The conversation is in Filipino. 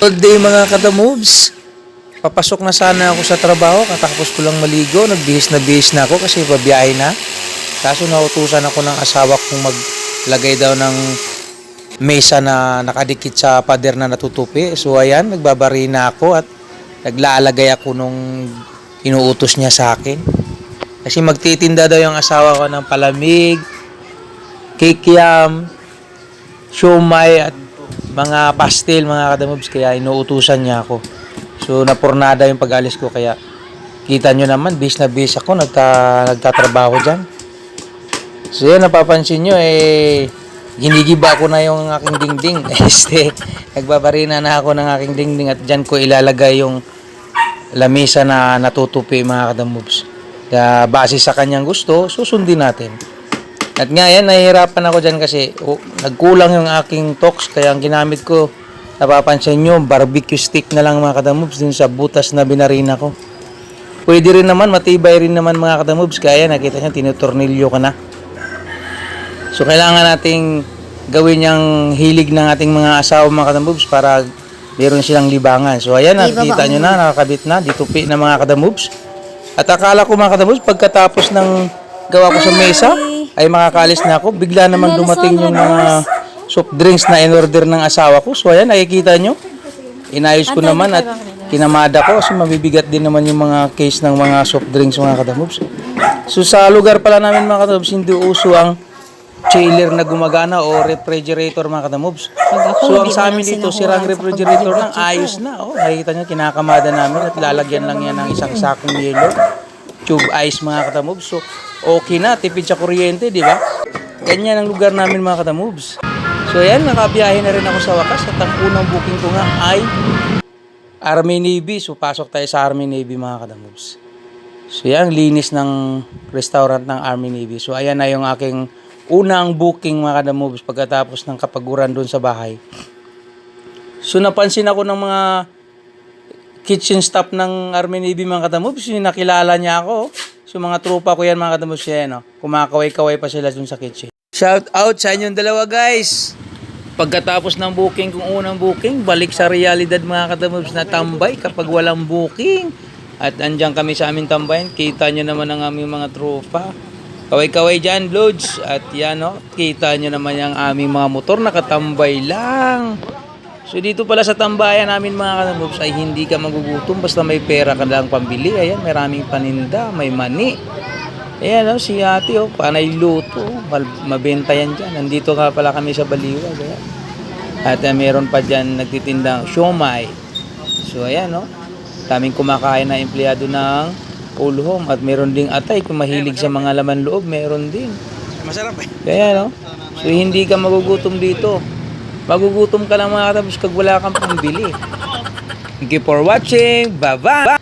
Good day mga katamoves. Papasok na sana ako sa trabaho. Katapos ko lang maligo. Nagbihis na bihis na ako kasi babiyahe na. Kaso nautusan ako ng asawa kong maglagay daw ng mesa na nakadikit sa pader na natutupi. So ayan, nagbabari na ako at naglalagay ako nung inuutos niya sa akin. Kasi magtitinda daw yung asawa ko ng palamig, kikiam, siomay at mga pastel mga kadamobs kaya inuutusan niya ako. So napurnada yung pag-alis ko kaya kita nyo naman bis na bis ako nagta, nagtatrabaho dyan. So yan napapansin nyo eh ginigiba ko na yung aking dingding. Este, nagbabarina na ako ng aking dingding at dyan ko ilalagay yung lamisa na natutupi mga kadamobs. Kaya base sa kanyang gusto, susundin natin. At nga yan, nahihirapan ako dyan kasi oh, nagkulang yung aking tox kaya ang ginamit ko, napapansin nyo, barbecue stick na lang mga kadamobs dun sa butas na binarina ko. Pwede rin naman, matibay rin naman mga kadamobs kaya nakita nyo, tinutornilyo ka na. So kailangan nating gawin yung hilig ng ating mga asawa mga kadamobs para meron silang libangan. So ayan, nakikita nyo na, nakakabit na, ditupi na mga kadamobs. At akala ko mga kadamobs, pagkatapos ng gawa ko sa mesa, ay makakalis na ako. Bigla naman dumating yung mga soft drinks na in-order ng asawa ko. So ayan, nakikita nyo. Inayos ko naman at kinamada ko kasi mabibigat din naman yung mga case ng mga soft drinks mga kadamobs. So sa lugar pala namin mga kadamobs, hindi uso ang chiller na gumagana o refrigerator mga kadamobs. So ang sa amin dito, sirang refrigerator lang, ayos na. Oh, nakikita nyo, kinakamada namin at lalagyan lang yan ng isang sakong yelo. Tube ice mga katamobs. So okay na, tipid sa kuryente, di ba? Ganyan ang lugar namin mga katamobs. So yan, nakabiyahe na rin ako sa wakas at ang unang booking ko nga ay Army Navy. So pasok tayo sa Army Navy mga katamobs. So yan, linis ng restaurant ng Army Navy. So ayan na yung aking unang booking mga kadamobs pagkatapos ng kapaguran doon sa bahay. So napansin ako ng mga kitchen staff ng Army Navy mga kadamobs, yung nakilala niya ako. So mga tropa ko yan mga kadamobs yan, no? kumakaway-kaway pa sila dun sa kitchen. Shout out sa inyong dalawa guys! Pagkatapos ng booking, kung unang booking, balik sa realidad mga kadamobs na tambay kapag walang booking. At andyan kami sa aming tambayan, kita nyo naman ang aming mga tropa. Kaway-kaway dyan, Lods. At yan, no? kita nyo naman yung aming mga motor, nakatambay lang. So dito pala sa tambayan namin mga kanabobs ay hindi ka magugutom basta may pera ka lang pambili. Ayan, maraming paninda, may mani. Ayan, oh, si ate, oh, panay luto. Mabenta yan dyan. Nandito nga pala kami sa Baliwag. Ayan. At uh, meron pa dyan nagtitindang siomay. So ayan, no? Daming kumakain na empleyado ng Old Home. At meron ding atay kung mahilig sa mga laman loob, meron din. Masarap eh. Kaya no? So hindi ka magugutom dito. Magugutom ka lang mga katabos kag wala kang pambili. Thank you for watching. Bye-bye!